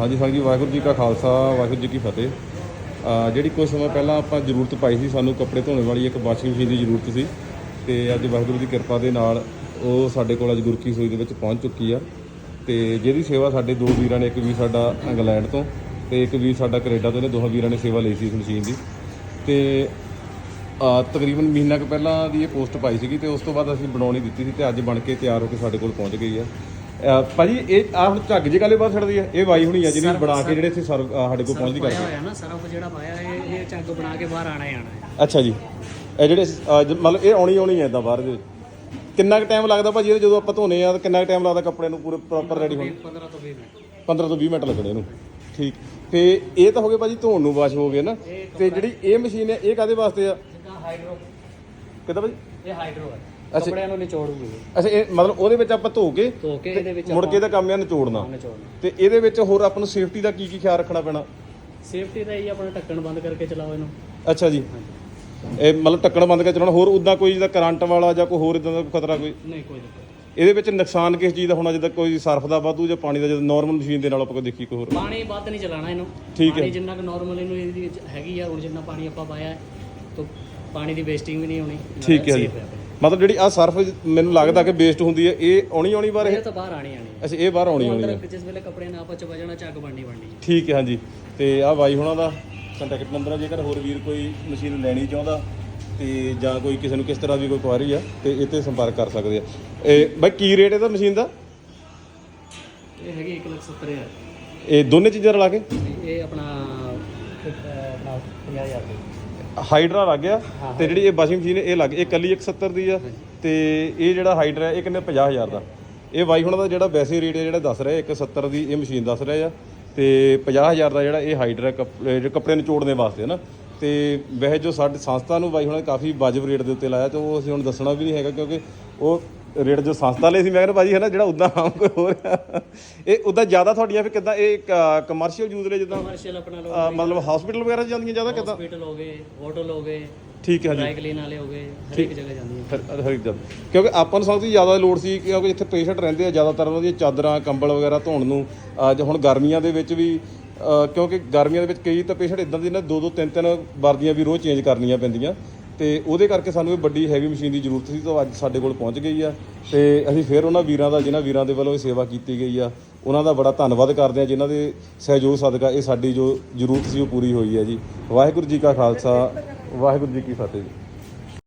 ਹਾਂਜੀ ਹਾਂਜੀ, ਵਾਹਿਗੁਰੂ ਜੀ ਕਾ ਖਾਲਸਾ, ਵਾਹਿਗੁਰੂ ਜੀ ਕੀ ਫਤਿਹ। ਜਿਹੜੀ ਕੁਝ ਸਮਾਂ ਪਹਿਲਾਂ ਆਪਾਂ ਜ਼ਰੂਰਤ ਪਾਈ ਸੀ, ਸਾਨੂੰ ਕੱਪੜੇ ਧੋਣ ਵਾਲੀ ਇੱਕ ਵਾਸ਼ਿੰਗ ਮਸ਼ੀਨ ਦੀ ਜ਼ਰੂਰਤ ਸੀ ਤੇ ਅੱਜ ਵਾਹਿਗੁਰੂ ਦੀ ਕਿਰਪਾ ਦੇ ਨਾਲ ਉਹ ਸਾਡੇ ਕੋਲ ਅੱਜ ਗੁਰਕੀ ਸੋਈ ਦੇ ਵਿੱਚ ਪਹੁੰਚ ਚੁੱਕੀ ਆ। ਤੇ ਜਿਹਦੀ ਸੇਵਾ ਸਾਡੇ ਦੋ ਵੀਰਾਂ ਨੇ, ਇੱਕ ਵੀਰ ਸਾਡਾ ਇੰਗਲੈਂਡ ਤੋਂ ਤੇ ਇੱਕ ਵੀਰ ਸਾਡਾ ਕੈਨੇਡਾ ਤੋਂ ਨੇ ਦੋਹਾਂ ਵੀਰਾਂ ਨੇ ਸੇਵਾ ਲਈ ਸੀ ਇਸ ਮਸ਼ੀਨ ਦੀ। ਤੇ ਤਕਰੀਬਨ ਮਹੀਨਾ ਕੁ ਪਹਿਲਾਂ ਦੀ ਇਹ ਪੋਸਟ ਪਾਈ ਸੀਗੀ ਤੇ ਉਸ ਤੋਂ ਬਾਅਦ ਅਸੀਂ ਬਣਾਉਣੀ ਦਿੱਤੀ ਸੀ ਤੇ ਅੱਜ ਬਣ ਕੇ ਤਿਆਰ ਹੋ ਕੇ ਸਾਡੇ ਕੋਲ ਪਹੁੰਚ ਗਈ ਆ। ਭਾਜੀ ਇਹ ਆ ਹੁਣ ਝੱਗ ਜੀ ਕਾਲੇ ਬਾਅਦ ਛੱਡਦੀ ਆ? ਇਹ ਵਾਈ ਹੋਣੀ ਆ ਜਿਹੜੀ ਬਣਾ ਕੇ ਜਿਹੜੇ ਇੱਥੇ ਸਰਵ ਅਹ ਸਾਡੇ ਕੋਲ ਪਹੁੰਚਦੀ ਪਾਇਆ ਕਰਕੇ ਹੋਇਆ ਨਾ ਸਰਫ ਜਿਹੜਾ ਪਾਇਆ ਇਹ ਇਹ ਚੱਗ ਬਣਾ ਕੇ ਬਾਹਰ ਆਣਾ ਹੀ ਆਣਾ ਹੈ। ਅੱਛਾ ਜੀ। ਇਹ ਜਿਹੜੇ ਅਹ ਜ- ਮਤਲਬ ਇਹ ਆਉਣੀ ਆਉਣੀ ਹੈ ਇਦਾਂ ਬਾਹਰ ਦੇ ਕਿੰਨਾ ਕੁ ਟਾਈਮ ਲੱਗਦਾ ਭਾਜੀ ਇਹ ਜਦੋਂ ਆਪਾਂ ਧੋਨੇ ਆ ਤਾਂ ਕਿੰਨਾ ਕੁ ਟਾਈਮ ਲੱਗਦਾ ਕੱਪੜੇ ਨੂੰ ਪੂਰੇ ਪ੍ਰੋਪਰ ਰੈਡੀ ਹੋਣ? 15 ਤੋਂ 20 ਮਿੰਟ। 15 ਤੋਂ 20 ਮਿੰਟ ਲੱਗਣੇ ਇਹਨੂੰ। ਠੀਕ। ਤੇ ਇਹ ਤਾਂ ਹੋ ਗਏ ਭਾਜੀ ਧੋਣ ਨੂੰ ਵਾਸ਼ ਹੋ ਗਏ ਨਾ। ਤੇ ਜਿਹੜੀ ਇਹ ਮਸ਼ੀਨ ਹੈ ਇਹ ਕਾਦੇ ਵਾਸਤੇ ਆ? ਜਿੱਦਾਂ ਹਾਈਡਰੋ ਕਿਦਾਂ ਭਾਜੀ? ਇਹ ਹਾਈਡਰੋ ਹੈ ਅੱਛਾ। ਕੱਪੜਿਆਂ ਨੂੰ ਨਿਚੋੜੂਗੀ। ਅੱਛਾ ਇਹ ਮਤਲਬ ਉਹਦੇ ਵਿੱਚ ਆਪਾਂ ਧੋ ਕੇ ਧੋ ਕੇ ਇਹਦੇ ਵਿੱਚ ਮੁੜ ਕੇ ਇਹਦਾ ਕੰਮ ਆ ਨਿਚੋੜਨਾ। ਨਿਚੋੜਨਾ। ਤੇ ਇਹਦੇ ਵਿੱਚ ਹੋਰ ਆਪਾਂ ਨੂੰ ਸੇਫਟੀ ਦਾ ਕੀ ਕੀ ਖਿਆਲ ਰੱਖਣਾ ਪੈਣਾ? ਸੇਫਟੀ ਦਾ ਹੀ ਆਪਣਾ ਢੱਕਣ ਬੰਦ ਕਰਕੇ ਚਲਾਓ ਇਹਨੂੰ। ਅੱਛਾ ਜੀ। ਇਹ ਮਤਲਬ ਟੱਕਣ ਬੰਦ ਕੇ ਚਲਾਉਣਾ ਹੋਰ ਉਦਾਂ ਕੋਈ ਜਿਹਦਾ ਕਰੰਟ ਵਾਲਾ ਜਾਂ ਕੋਈ ਹੋਰ ਇਦਾਂ ਦਾ ਕੋਈ ਖਤਰਾ ਕੋਈ? ਨਹੀਂ ਕੋਈ ਦਿੱਕਤ ਇਹਦੇ ਵਿੱਚ ਨੁਕਸਾਨ ਕਿਸ ਚੀਜ਼ ਦਾ ਹੋਣਾ ਜਿੱਦਾਂ ਕੋਈ ਸਰਫ ਦਾ ਵਾਧੂ ਜਾਂ ਪਾਣੀ ਦਾ ਜਦੋਂ ਨਾਰਮਲ ਮਸ਼ੀਨ ਦੇ ਨਾਲ ਆਪਾਂ ਕੋਈ ਦੇਖੀ ਕੋਈ ਹੋਰ? ਪਾਣੀ ਵੱਧ ਨਹੀਂ ਚਲਾਣਾ ਇਹਨੂੰ। ਠੀਕ ਹੈ। ਪਾਣੀ ਜਿੰਨਾ ਕੁ ਨਾਰਮਲ ਇਹਨੂੰ ਇਹਦੀ ਵਿੱਚ ਹੈਗੀ ਆ ਹੁਣ ਜਿੰਨਾ ਪਾਣੀ ਆਪਾਂ ਪਾਇਆ ਹੈ ਤਾਂ ਪਾਣੀ ਦੀ ਵੇਸਟਿੰਗ ਵੀ ਨਹੀਂ ਹੋਣੀ। ਠੀਕ ਹੈ ਜੀ। ਮਤਲਬ ਜਿਹੜੀ ਆ ਸਰਫ ਮੈਨੂੰ ਲੱਗਦਾ ਕਿ ਵੇਸਟ ਹੁੰਦੀ ਹੈ ਇਹ ਆਉਣੀ ਆਉਣੀ ਬਾਰ ਇਹ? ਤਾਂ ਬਾਹਰ ਆਣੀ ਆਣੀ ਹੈ। ਅੱਛਾ ਇਹ ਬਾਹਰ ਆਉਣੀ ਆਉਣੀ ਹੈ। ਅੰਦਰ ਜਿਸ ਵੇਲੇ ਕੱਪੜੇ ਨਾ ਆਪਾਂ ਚ ਵਜਣਾ ਚੱਕ ਬਣਨੀ ਬਣਨੀ ਹੈ। ਠੀਕ ਹੈ ਹਾਂਜੀ। ਤੇ ਆ ਬਾਈ ਹੁਣਾਂ ਦਾ ਕੰਟੈਕਟ ਨੰਬਰ ਆ ਜੇਕਰ ਹੋਰ ਵੀਰ ਕੋਈ ਮਸ਼ੀਨ ਲੈਣੀ ਚਾਹੁੰਦਾ ਤੇ ਜਾਂ ਕੋਈ ਕਿਸੇ ਨੂੰ ਕਿਸ ਤਰ੍ਹਾਂ ਦੀ ਕੋਈ ਕੁਆਰੀ ਆ ਤੇ ਇਹ ਤੇ ਸੰਪਰਕ ਕਰ ਸਕਦੇ ਆ। ਇਹ ਬਾਈ ਕੀ ਰੇਟ ਇਹਦਾ ਮਸ਼ੀਨ ਦਾ? ਇਹ ਹੈਗੀ 1 ਲੱਖ 70 ਹਜ਼ਾਰ। ਇਹ ਦੋਨੇ ਚੀਜ਼ਾਂ ਰਲਾ ਕੇ? ਇਹ ਆਪਣਾ ਅਹ, ਆਪਣਾ 50000 ਦੀ। ਹਾਈਡਰਾ ਲੱਗ ਗਿਆ ਤੇ ਜਿਹੜੀ ਇਹ ਵਾਸ਼ਿੰਗ ਮਸ਼ੀਨ ਇਹ ਲੱਗ ਇਹ ਕੱਲੀ 170 ਦੀ ਆ ਤੇ ਇਹ ਜਿਹੜਾ ਹਾਈਡਰਾ ਇਹ ਕਿੰਨੇ? 50000 ਦਾ। ਇਹ ਬਾਈ ਹੁਣਾਂ ਦਾ ਜਿਹੜਾ ਵੈਸੇ ਰੇਟ ਹੈ ਜਿਹੜਾ ਦੱਸ ਰਿਹਾ 170 ਦੀ ਇਹ ਮਸ਼ੀਨ ਦੱਸ ਰਿਹਾ ਆ। ਤੇ 50000 ਦਾ ਜਿਹੜਾ ਇਹ ਹਾਈਡਰਾ ਕੱਪੜੇ ਨਿਚੋੜਨੇ ਵਾਸਤੇ ਹੈ ਨਾ। ਤੇ ਵੈਸੇ ਜੋ ਸਾਡੇ ਸੰਸਥਾ ਨੂੰ ਬਾਈ ਹੁਣਾਂ ਕਾਫੀ ਵਾਜਬ ਰੇਟ ਦੇ ਉੱਤੇ ਲਾਇਆ ਤੇ ਉਹ ਅਸੀਂ ਹੁਣ ਦੱਸਣਾ ਵੀ ਨਹੀਂ ਹੈਗਾ ਕਿਉਂਕਿ ਉਹ ਰੇਟ ਜੋ ਸੰਸਥਾ ਲਈ ਸੀ ਮੈਂ ਕਹਿੰਦਾ ਭਾਜੀ ਹੈ ਨਾ ਜਿਹੜਾ ਉਦਾਂ ਆਮ ਕੋਈ ਹੋਰ ਆ। ਇਹ ਉਦਾਂ ਜ਼ਿਆਦਾ ਤੁਹਾਡੀਆਂ ਫਿਰ ਕਿਦਾਂ ਇਹ ਕਮਰਸ਼ੀਅਲ ਯੂਜ਼ ਲਈ ਜਿੱਦਾਂ? ਕਮਰਸ਼ੀਅਲ ਆਪਣਾ ਲੋ ਮਤਲਬ ਹਸਪੀਟਲ ਵਗੈਰਾ 'ਚ ਜਾਂਦੀਆਂ ਜ਼ਿਆਦਾ ਕਿਦਾਂ? ਹਸਪੀਟਲ ਹੋ ਗਏ ਹੋਟਲ ਹੋ ਗਏ ਠੀਕ ਹੈ ਜੀ। ਡਰਾਈ ਕਲੀਨ ਵਾਲੇ ਹੋ ਗਏ ਹਰ ਇੱਕ ਜਗ੍ਹਾ ਜਾਂਦੀ ਹੈ ਹਰ ਹਰ ਇੱਕ ਜਗ੍ਹਾ। ਕਿਉਂਕਿ ਆਪਾਂ ਨੂੰ ਸਭ ਤੋਂ ਜ਼ਿਆਦਾ ਲੋੜ ਸੀ ਕਿਉਂਕਿ ਜਿੱਥੇ ਪੇਸ਼ੈਂਟ ਰਹਿੰਦੇ ਆ ਜ਼ਿਆਦਾਤਰ ਉਹਨਾਂ ਦੀਆਂ ਚਾਦਰਾਂ ਕੰਬਲ ਵਗੈਰਾ ਧੋਣ ਨੂੰ। ਅੱਜ ਹੁਣ ਗਰਮੀਆਂ ਦੇ ਵਿੱਚ ਵੀ ਅ, ਕਿਉਂਕਿ ਗਰਮੀਆਂ ਦੇ ਵਿੱਚ ਕਈ ਤਾਂ ਪੇਸ਼ੈਂਟ ਇਦਾਂ ਦੇ ਨੇ ਦੋ ਦੋ ਤਿੰਨ ਤਿੰਨ ਵਰਦੀਆਂ ਵੀ ਰੋਜ਼ ਚੇਂਜ ਕਰਨੀਆਂ ਪੈਂਦੀਆਂ। ਤੇ ਉਹਦੇ ਕਰਕੇ ਸਾਨੂੰ ਇਹ ਵੱਡੀ ਹੈਵੀ ਮਸ਼ੀਨ ਦੀ ਜ਼ਰੂਰਤ ਸੀ, ਤਾਂ ਅੱਜ ਸਾਡੇ ਕੋਲ ਪਹੁੰਚ ਗਈ ਆ। ਤੇ ਅਸੀਂ ਫਿਰ ਉਹਨਾਂ ਵੀਰਾਂ ਦਾ, ਜਿਨ੍ਹਾਂ ਵੀਰਾਂ ਦੇ ਵੱਲੋਂ ਇਹ ਸੇਵਾ ਕੀਤੀ ਗਈ ਆ, ਉਹਨਾਂ ਦਾ ਬੜਾ ਧੰਨਵਾਦ ਕਰਦੇ ਆ, ਜਿਨ੍ਹਾਂ ਦੇ ਸਹਿਯੋਗ ਸਦਕਾ ਇਹ ਸਾਡੀ ਜੋ ਜ਼ਰੂਰਤ ਸੀ, ਉਹ ਪੂਰੀ ਹੋਈ ਹੈ ਜੀ। ਵਾਹਿਗੁਰੂ ਜੀ ਕਾ ਖਾਲਸਾ, ਵਾਹਿਗੁਰੂ ਜੀ ਕੀ ਫਤਿਹ ਜੀ।